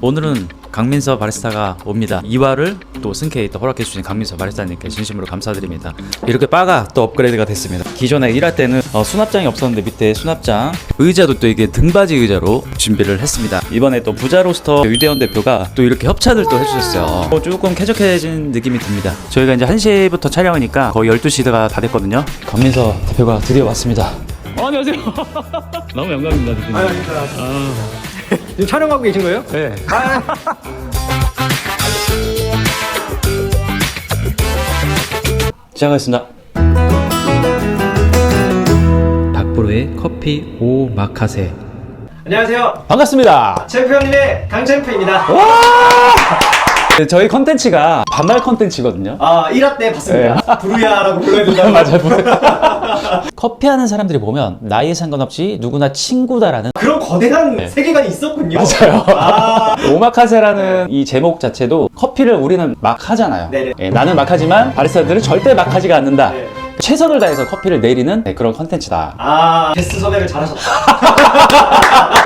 오늘은 강민서 바리스타가 옵니다. 이화를 또 승케이 또 허락해 주신 강민서 바리스타님께 진심으로 감사드립니다. 이렇게 바가 또 업그레이드가 됐습니다. 기존에 일할 때는 어, 수납장이 없었는데 밑에 수납장, 의자도 또 이게 등받이 의자로 준비를 했습니다. 이번에 또 부자 로스터 유대원 대표가 또 이렇게 협찬을 또 해주셨어요. 어, 조금 쾌적해진 느낌이 듭니다. 저희가 이제 1시부터 촬영이니까 거의 12시가 다 됐거든요. 강민서 대표가 드디어 왔습니다. 어, 안녕하세요. 너무 영광입니다, 대표님. 지금 촬영하고 계신 거예요? 네. 시작하겠습니다. 박보로의 커피 오 마카세. 안녕하세요. 반갑습니다. 챔피언님의 강챔프입니다. 네, 저희 컨텐츠가 반말 컨텐츠거든요. 아, 1화 때 봤습니다. 부르야라고 불러야 된다고. 맞아요. 커피 하는 사람들이 보면 나이에 상관없이 누구나 친구다라는 그런 거대한 세계관이 있었군요. 맞아요. 아, 오마카세라는 이 제목 자체도 커피를 우리는 막 하잖아요. 네네. 예, 나는 막 하지만 바리스타들은 절대 막 하지가 않는다. 네. 최선을 다해서 커피를 내리는 네, 그런 컨텐츠다. 아, 게스트 섭외를 잘하셨다.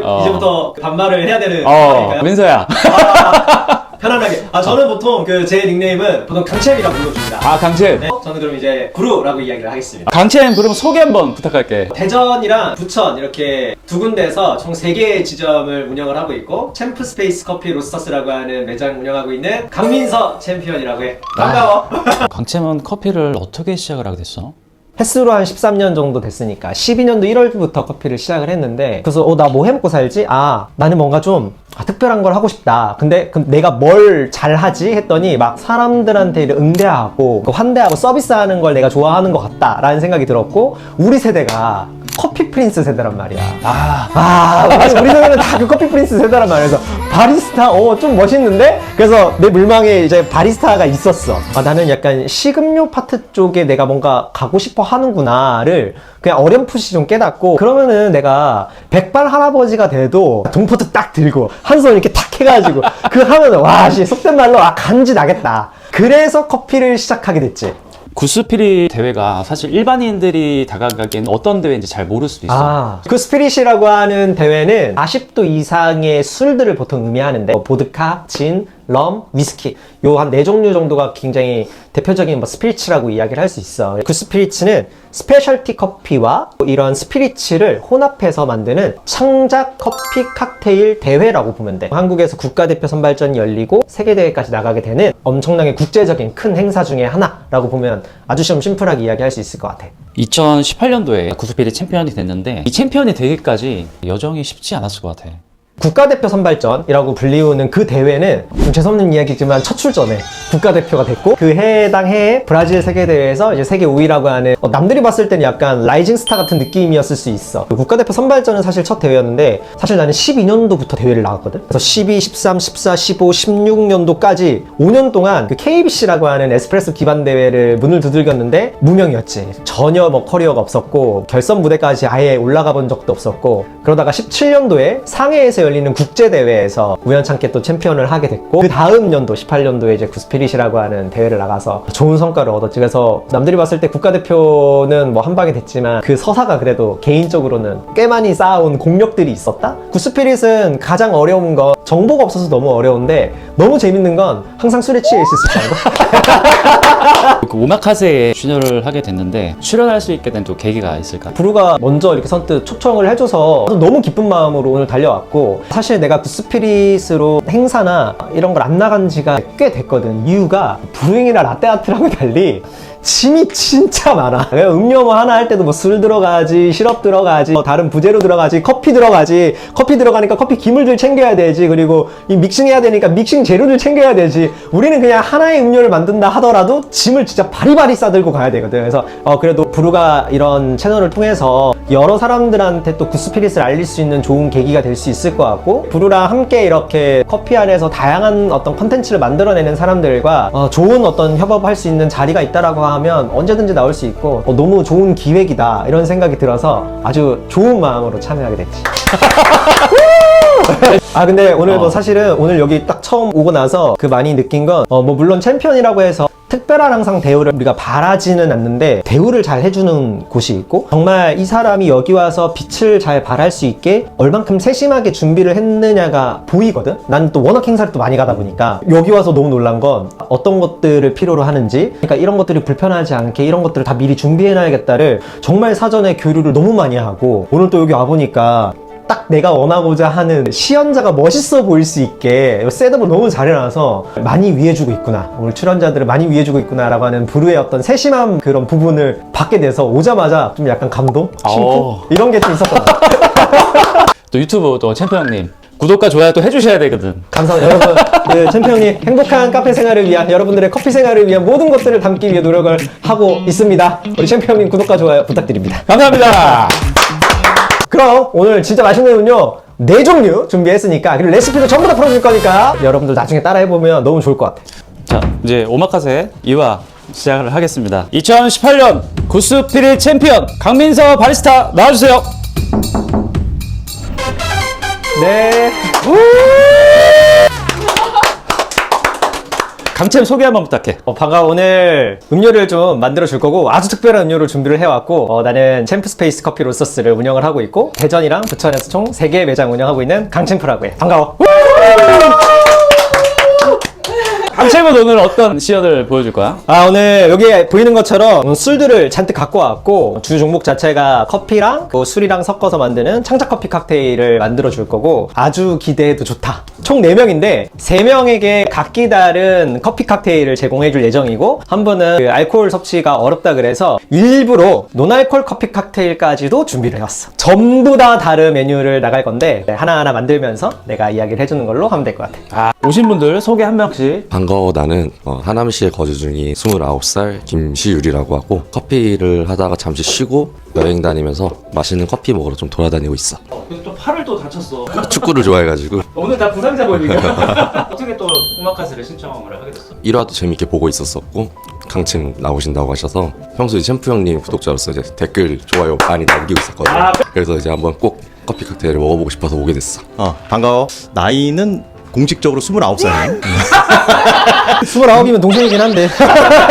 어. 이제부터 반말을 해야 되는 어, 상황일까요? 민서야. 아, 편안하게. 아, 저는 보통 그 제 닉네임은 보통 강챔이라고 불러줍니다. 아, 강채. 네, 저는 그럼 이제 구루라고 이야기를 하겠습니다. 강채 그럼 소개 한번 부탁할게. 대전이랑 부천 이렇게 두 군데에서 총 3개의 지점을 운영을 하고 있고 챔프 스페이스 커피 로스터스라고 하는 매장 운영하고 있는 강민서 챔피언이라고 해 반가워 강채는 커피를 어떻게 시작을 하게 됐어? 횟수로 한 13년 정도 됐으니까 12년도 1월부터 커피를 시작을 했는데 그래서 어 나 뭐 해먹고 살지? 아 나는 뭔가 좀 아, 특별한 걸 하고 싶다 근데 그 내가 뭘 잘하지? 했더니 막 사람들한테 응대하고 그 환대하고 서비스하는 걸 내가 좋아하는 것 같다 라는 생각이 들었고 우리 세대가 커피 프린스 세대란 말이야 아, 아, 우리 세대는 다 그 커피 프린스 세대란 말이야. 그래서 바리스타, 어, 좀 멋있는데? 그래서 내 물망에 이제 바리스타가 있었어. 아, 나는 약간 식음료 파트 쪽에 내가 뭔가 가고 싶어 하는구나를 그냥 어렴풋이 좀 깨닫고, 그러면은 내가 백발 할아버지가 돼도 동포트 딱 들고, 한 손 이렇게 탁 해가지고, 그 하면은, 와, 씨, 속된 말로, 아, 간지 나겠다. 그래서 커피를 시작하게 됐지. 구스피리 대회가 사실 일반인들이 다가가기엔 어떤 대회인지 잘 모를 수도 있어. 아, 그 스피릿이라고 하는 대회는 40도 이상의 술들을 보통 의미하는데 뭐 보드카, 진, 럼, 위스키 요 한 네 종류 정도가 굉장히 대표적인 뭐 스피리츠라고 이야기를 할 수 있어. 그 스피리츠는 스페셜티 커피와 이런 스피리츠를 혼합해서 만드는 창작 커피 칵테일 대회라고 보면 돼. 한국에서 국가대표 선발전이 열리고 세계대회까지 나가게 되는 엄청나게 국제적인 큰 행사 중에 하나라고 보면 아주 좀 심플하게 이야기할 수 있을 것 같아. 2018년도에 구스피리 챔피언이 됐는데 이 챔피언이 되기까지 여정이 쉽지 않았을 것 같아. 국가대표 선발전이라고 불리우는 그 대회는 좀 죄송한 이야기지만 첫 출전에 국가대표가 됐고 그 해당 해에 브라질 세계대회에서 이제 세계 5위라고 하는 어, 남들이 봤을 때는 약간 라이징 스타 같은 느낌이었을 수 있어. 그 국가대표 선발전은 사실 첫 대회였는데 사실 나는 12년도부터 대회를 나갔거든? 그래서 12, 13, 14, 15, 16년도까지 5년 동안 그 KBC라고 하는 에스프레소 기반 대회를 문을 두들겼는데 무명이었지. 전혀 뭐 커리어가 없었고 결선 무대까지 아예 올라가 본 적도 없었고 그러다가 17년도에 상해에서 열리는 국제대회에서 우연찮게 또 챔피언을 하게 됐고 그 다음 연도 18년도에 이제 구스피릿이라고 하는 대회를 나가서 좋은 성과를 얻었지. 그래서 남들이 봤을 때 국가대표는 뭐 한 방에 됐지만 그 서사가 그래도 개인적으로는 꽤 많이 쌓아온 공력들이 있었다? 구스피릿은 가장 어려운 건 정보가 없어서 너무 어려운데 너무 재밌는 건 항상 술에 취해 있을 수 있다는 거. 그 오마카세에 출연을 하게 됐는데 출연할 수 있게 된 또 계기가 있을까? 부루가 먼저 이렇게 선뜻 초청을 해줘서 너무 기쁜 마음으로 오늘 달려왔고 사실 내가 구스피릿으로 행사나 이런 걸 안 나간 지가 꽤 됐거든. 이유가 브루잉이나 라떼아트랑은 달리 짐이 진짜 많아. 음료 뭐 하나 할 때도 뭐 술 들어가지 시럽 들어가지 뭐 다른 부재료 들어가지 커피 들어가지. 커피 들어가니까 커피 기물들 챙겨야 되지. 그리고 이 믹싱해야 되니까 믹싱 재료들 챙겨야 되지. 우리는 그냥 하나의 음료를 만든다 하더라도 짐을 진짜 바리바리 싸들고 가야 되거든. 그래서 어 그래도 부루가 이런 채널을 통해서 여러 사람들한테 또 구스피릿을 알릴 수 있는 좋은 계기가 될 수 있을 것 같고 부루랑 함께 이렇게 커피 안에서 다양한 어떤 컨텐츠를 만들어내는 사람들과 어, 좋은 어떤 협업할 수 있는 자리가 있다라고 하면 언제든지 나올 수 있고 어, 너무 좋은 기획이다 이런 생각이 들어서 아주 좋은 마음으로 참여하게 됐지. 아 근데 오늘도 어. 사실은 오늘 여기 딱 처음 오고 나서 그 많이 느낀 건어뭐 물론 챔피언이라고 해서 특별한 항상 대우를 우리가 바라지는 않는데 대우를 잘 해주는 곳이 있고 정말 이 사람이 여기 와서 빛을 잘 발할 수 있게 얼만큼 세심하게 준비를 했느냐가 보이거든. 난 또 워낙 행사를 또 많이 가다 보니까 여기 와서 너무 놀란 건 어떤 것들을 필요로 하는지 그러니까 이런 것들이 불편하지 않게 이런 것들을 다 미리 준비해놔야겠다를 정말 사전에 교류를 너무 많이 하고 오늘 또 여기 와보니까 딱 내가 원하고자 하는 시연자가 멋있어 보일 수 있게 셋업을 너무 잘 해놔서 많이 위해주고 있구나 오늘 출연자들을 많이 위해주고 있구나 라고 하는 부르의 어떤 세심한 그런 부분을 받게 돼서 오자마자 좀 약간 감동? 심쿵? 오. 이런 게 좀 있었던 것 같아요 또 유튜브 또 챔피언 형님 구독과 좋아요 또 해주셔야 되거든. 감사합니다 여러분 그 챔피언이 행복한 카페 생활을 위한 여러분들의 커피 생활을 위한 모든 것들을 담기 위해 노력을 하고 있습니다 우리 챔피언님 구독과 좋아요 부탁드립니다 감사합니다. 그럼 오늘 진짜 맛있는 음료 네 종류 준비했으니까 그리고 레시피도 전부 다 풀어줄 거니까 여러분들 나중에 따라해보면 너무 좋을 것 같아요 자, 이제 오마카세 2화 시작을 하겠습니다. 2018년 구스피릿 챔피언 강민서 바리스타 나와주세요. 네 강챔 소개 한번 부탁해. 어, 반가 오늘 음료를 좀 만들어 줄 거고 아주 특별한 음료를 준비를 해왔고 어, 나는 챔프스페이스 커피 로서스를 운영을 하고 있고 대전이랑 부천에서 총 3개의 매장 운영하고 있는 강챔프라고 해. 반가워 강챔은 오늘 어떤 시연을 보여줄 거야? 아 오늘 여기 보이는 것처럼 술들을 잔뜩 갖고 왔고 주 종목 자체가 커피랑 그 술이랑 섞어서 만드는 창작 커피 칵테일을 만들어 줄 거고 아주 기대해도 좋다 총 4명인데 3명에게 각기 다른 커피 칵테일을 제공해 줄 예정이고 한 분은 그 알코올 섭취가 어렵다 그래서 일부러 노알콜 커피 칵테일까지도 준비를 해왔어 전부 다 다른 메뉴를 나갈 건데 하나하나 만들면서 내가 이야기를 해주는 걸로 하면 될 것 같아 아, 오신 분들 소개 한 명씩. 반가 워 나는 어, 하남시에 거주 중인 29살 김시율이라고 하고 커피를 하다가 잠시 쉬고 여행 다니면서 맛있는 커피 먹으러 좀 돌아다니고 있어 그래서 또 팔을 또 다쳤어. 축구를 좋아해가지고 오늘 다 부상자 보니까. 어떻게 또 오마카세를 신청을 하게 됐어? 1화도 재밌게 보고 있었었고 강침 나오신다고 하셔서 평소에 챔프 형님 구독자로서 이제 댓글 좋아요 많이 남기고 있었거든요 아, 그래서 이제 한번 꼭 커피 칵테일을 먹어보고 싶어서 오게 됐어 어, 반가워. 나이는 공식적으로 29살이에요. 29이면 동생이긴 한데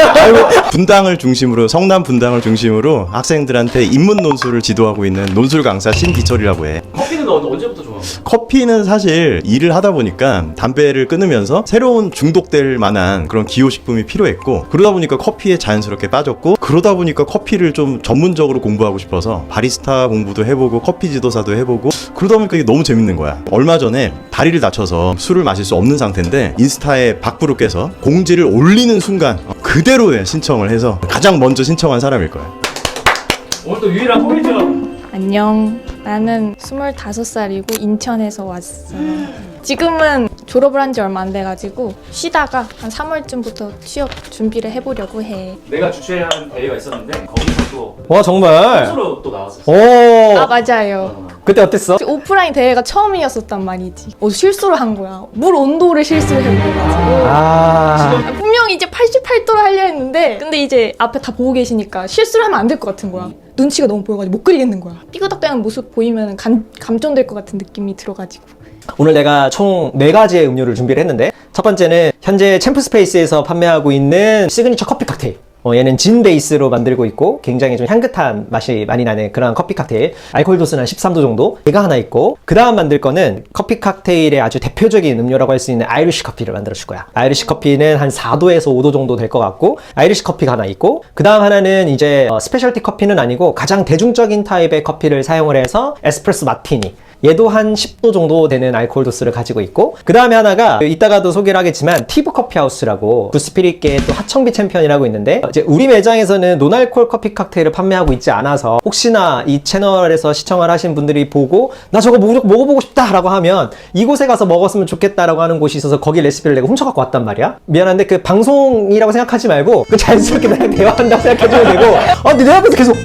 분당을 중심으로 성남 분당을 중심으로 학생들한테 인문 논술을 지도하고 있는 논술 강사 신기철이라고 해. 커피는 너 언제부터 좋아해? 커피는 사실 일을 하다 보니까 담배를 끊으면서 새로운 중독될 만한 그런 기호식품이 필요했고 그러다 보니까 커피에 자연스럽게 빠졌고 그러다 보니까 커피를 좀 전문적으로 공부하고 싶어서 바리스타 공부도 해보고 커피 지도사도 해보고 그러다 보니까 이게 너무 재밌는 거야 얼마 전에 다리를 다쳐서 술을 마실 수 없는 상태인데 인스타에 박부르께서 공지를 올리는 순간 그대로의 신청을 해서 가장 먼저 신청한 사람일 거야 오늘 또 유일한 포인트. 안녕. 나는 25살이고 인천에서 왔어. 지금은 졸업을 한 지 얼마 안 돼가지고 쉬다가 한 3월쯤부터 취업 준비를 해보려고 해. 내가 주최한 대회가 있었는데 거기서 또 와 정말 선수로 또 나왔었어. 오아 맞아요. 그때 어땠어? 그 오프라인 대회가 처음이었었단 말이지. 어, 실수를 한 거야. 물 온도를 실수를 해버려가지고. 아 분명히 이제 88도로 하려 했는데 근데 이제 앞에 다 보고 계시니까 실수를 하면 안 될 것 같은 거야. 눈치가 너무 보여가지고 못 그리겠는 거야. 삐그덕대는 모습 보이면 감, 감전될 것 같은 느낌이 들어가지고. 오늘 내가 총 네가지의 음료를 준비를 했는데 첫 번째는 현재 챔프스페이스에서 판매하고 있는 시그니처 커피 칵테일. 어, 얘는 진 베이스로 만들고 있고 굉장히 좀 향긋한 맛이 많이 나는 그런 커피 칵테일. 알코올 도수는 한 13도 정도. 얘가 하나 있고 그 다음 만들 거는 커피 칵테일의 아주 대표적인 음료라고 할 수 있는 아이리쉬 커피를 만들어 줄 거야. 아이리쉬 커피는 한 4도에서 5도 정도 될 것 같고 아이리쉬 커피가 하나 있고 그 다음 하나는 이제 어, 스페셜티 커피는 아니고 가장 대중적인 타입의 커피를 사용을 해서 에스프레소 마티니 얘도 한 10도 정도 되는 알코올 도수를 가지고 있고 그 다음에 하나가 이따가도 소개를 하겠지만 티브 커피 하우스라고 구스피릿계의 또 하청비 챔피언이라고 있는데 이제 우리 매장에서는 노알콜 커피 칵테일을 판매하고 있지 않아서 혹시나 이 채널에서 시청을 하신 분들이 보고 나 저거 무조건 먹어보고 싶다 라고 하면 이곳에 가서 먹었으면 좋겠다라고 하는 곳이 있어서 거기 레시피를 내가 훔쳐갖고 왔단 말이야. 미안한데 그 방송이라고 생각하지 말고 그 자연스럽게 나랑 대화한다고 생각해주면 되고 아 근데 내 앞에서 계속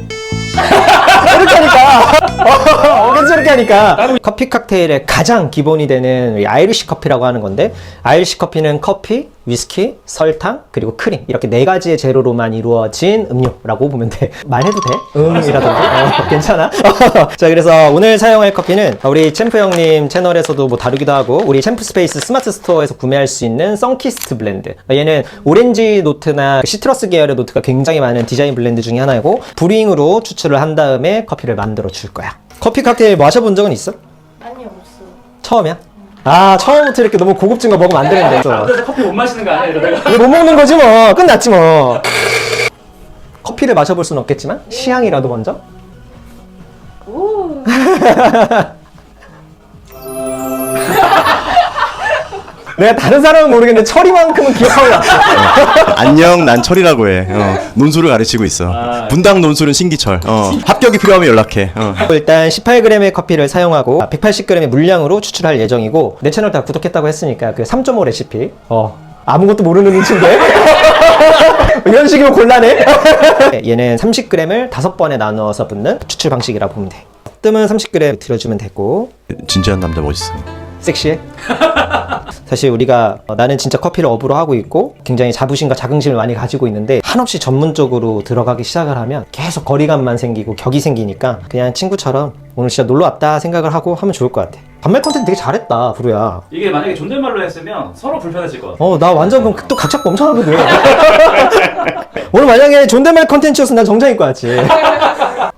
이렇게 하니까. 어, 어견스럽게 하니까. 커피 칵테일의 가장 기본이 되는 이 아이리시 커피라고 하는 건데 아이리시 커피는 커피 위스키, 설탕, 그리고 크림 이렇게 네 가지의 재료로만 이루어진 음료라고 보면 돼. 말해도 돼? 음이라던가 어, 괜찮아? 자 그래서 오늘 사용할 커피는 우리 챔프 형님 채널에서도 뭐 다루기도 하고 우리 챔프 스페이스 스마트 스토어에서 구매할 수 있는 썬키스트 블렌드. 얘는 오렌지 노트나 시트러스 계열의 노트가 굉장히 많은 디자인 블렌드 중에 하나이고 브루잉으로 추출을 한 다음에 커피를 만들어 줄 거야. 커피 칵테일 마셔본 적은 있어? 아니 없어. 처음이야? 아 처음부터 이렇게 너무 고급진 거 먹으면 안 되는데 그래서 커피 못 마시는 거 아니야 이러다가? 이거 못 먹는 거지 뭐. 끝났지 뭐. 커피를 마셔볼 수는 없겠지만 시향이라도 먼저 내가 다른 사람은 모르겠는데 철이만큼은 기억하고 났어 안녕 난 철이라고 해. 어, 논술을 가르치고 있어. 분당 논술은 신기철. 어, 합격이 필요하면 연락해. 어. 일단 18g의 커피를 사용하고 180g의 물량으로 추출할 예정이고 내 채널 다 구독했다고 했으니까 그 3.5 레시피. 어 아무것도 모르는 눈치인데? 이런 식이면 곤란해? 얘는 30g을 5번에 나누어서 붓는 추출 방식이라고 보면 돼. 뜸은 30g 들여주면 되고. 진지한 남자 멋있어 섹시해? 사실 우리가 어, 나는 진짜 커피를 업으로 하고 있고 굉장히 자부심과 자긍심을 많이 가지고 있는데 한없이 전문적으로 들어가기 시작을 하면 계속 거리감만 생기고 격이 생기니까 그냥 친구처럼 오늘 진짜 놀러 왔다 생각을 하고 하면 좋을 것 같아. 반말 컨텐츠 되게 잘했다 부루야. 이게 만약에 존댓말로 했으면 서로 불편해질 것 같아. 어 나 완전 그럼 또 각 잡고 엄청 하거든. 오늘 만약에 존댓말 컨텐츠였으면 난 정장 입고 왔지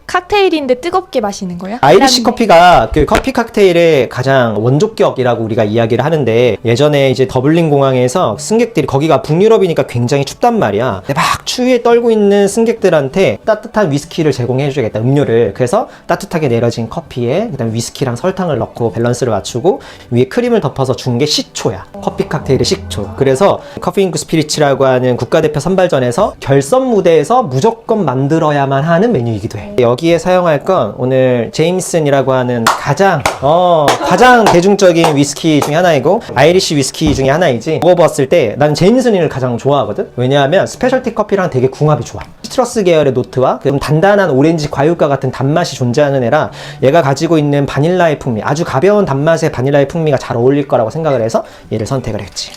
칵테일인데 뜨겁게 마시는 거야? 아이리시. 커피가 그 커피 칵테일의 가장 원조격이라고 우리가 이야기를 하는데 예전에 이제 더블린 공항에서 승객들이 거기가 북유럽이니까 굉장히 춥단 말이야. 근데 막 추위에 떨고 있는 승객들한테 따뜻한 위스키를 제공해줘야겠다 음료를. 그래서 따뜻하게 내려진 커피에 그다음 위스키랑 설탕을 넣고 밸런스를 맞추고 위에 크림을 덮어서 준 게 식초야. 커피 칵테일의 식초. 그래서 커피인크 스피리츠라고 하는 국가대표 선발전에서 결선 무대에서 무조건 만들어야만 하는 메뉴이기도 해. 여기에 사용할 건 오늘 제임슨이라고 하는 가장 어 가장 대중적인 위스키 중에 하나이고 아이리시 위스키 중에 하나이지. 먹어봤을 때 나는 제임슨을 가장 좋아하거든. 왜냐하면 스페셜티 커피랑 되게 궁합이 좋아. 시트러스 계열의 노트와 좀 단단한 오렌지 과육과 같은 단맛이 존재하는 애라 얘가 가지고 있는 바닐라의 풍미 아주 가벼운 단맛의 바닐라의 풍미가 잘 어울릴 거라고 생각을 해서 얘를 선택을 했지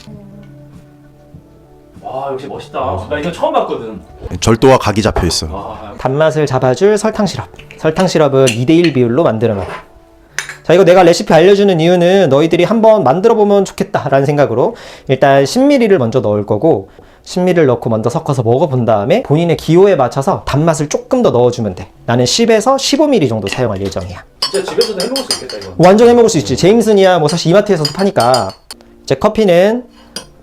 와 역시 멋있다 나 이거 처음 봤거든 절도와 각이 잡혀 있어 와 단맛을 잡아줄 설탕 시럽. 설탕 시럽은 2대1 비율로 만들어 놔. 자, 이거 내가 레시피 알려주는 이유는 너희들이 한번 만들어 보면 좋겠다라는 생각으로 일단 10ml를 먼저 넣을 거고 10ml를 넣고 먼저 섞어서 먹어본 다음에 본인의 기호에 맞춰서 단맛을 조금 더 넣어주면 돼. 나는 10에서 15ml 정도 사용할 예정이야. 진짜 집에서도 해먹을 수 있겠다 이거 완전 해먹을 수 있지. 제임슨이야 뭐 사실 이마트에서도 파니까. 이제 커피는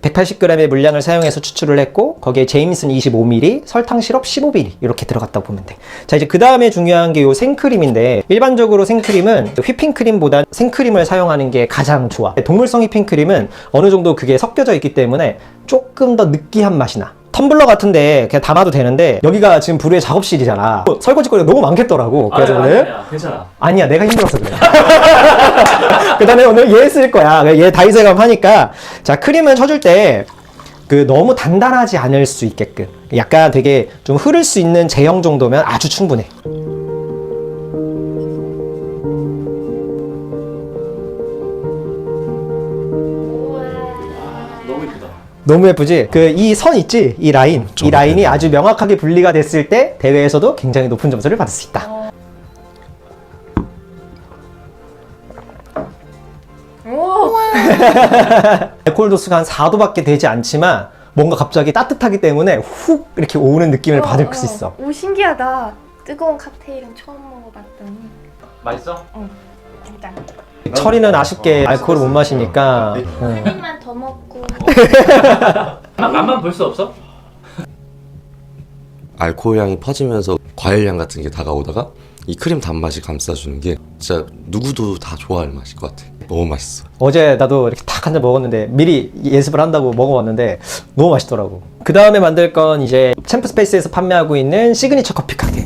180g의 물량을 사용해서 추출을 했고 거기에 제임슨 25ml, 설탕 시럽 15ml 이렇게 들어갔다고 보면 돼. 자 이제 그 다음에 중요한 게 요 생크림인데 일반적으로 생크림은 휘핑크림보다 생크림을 사용하는 게 가장 좋아. 동물성 휘핑크림은 어느 정도 그게 섞여져 있기 때문에 조금 더 느끼한 맛이 나. 텀블러 같은데 그냥 담아도 되는데 여기가 지금 부루의 작업실이잖아. 어, 설거지거리가 너무 많겠더라고. 그래서 아니, 오늘 아니, 아니야 괜찮아 아니야 내가 힘들어서 그래 그 다음에 오늘 얘 쓸 거야. 얘 다이세감 하니까 자 크림을 쳐줄 때 그 너무 단단하지 않을 수 있게끔 약간 되게 좀 흐를 수 있는 제형 정도면 아주 충분해. 너무 이쁘다. 너무 예쁘지? 그 이 선 있지? 이 라인. 이 라인이 아주 명확하게 분리가 됐을 때 대회에서도 굉장히 높은 점수를 받을 수 있다 알코올 도수가 한 4도밖에 되지 않지만 뭔가 갑자기 따뜻하기 때문에 훅 이렇게 오는 느낌을 받을 수 있어. 오 신기하다. 뜨거운 칵테일은 처음 먹어봤더니 맛있어? 일단 철이는 아쉽게 알코올을 못 마시니까 응. 한입만 더 먹고 아, 맛만 볼 수 없어? 알코올 향이 퍼지면서 과일 향 같은 게 다가오다가 이 크림 단맛이 감싸주는 게 진짜 누구도 다 좋아할 맛일 것 같아. 너무 맛있어. 어제 나도 이렇게 탁 한 잔 먹었는데 미리 예습을 한다고 먹어봤는데 너무 맛있더라고. 그 다음에 만들 건 이제 챔프 스페이스에서 판매하고 있는 시그니처 커피 칵테일.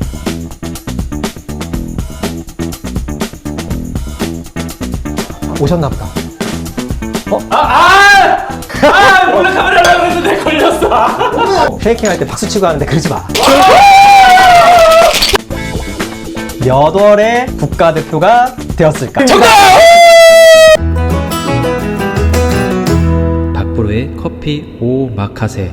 오셨나 보다. 아 몰래 카메라 하려고 했는데 걸렸어 쉐이킹 할 때 박수 치고 하는데 그러지 마. 몇 월에 국가대표가 되었을까? 박부로의 브랜드의 커피 오 마카세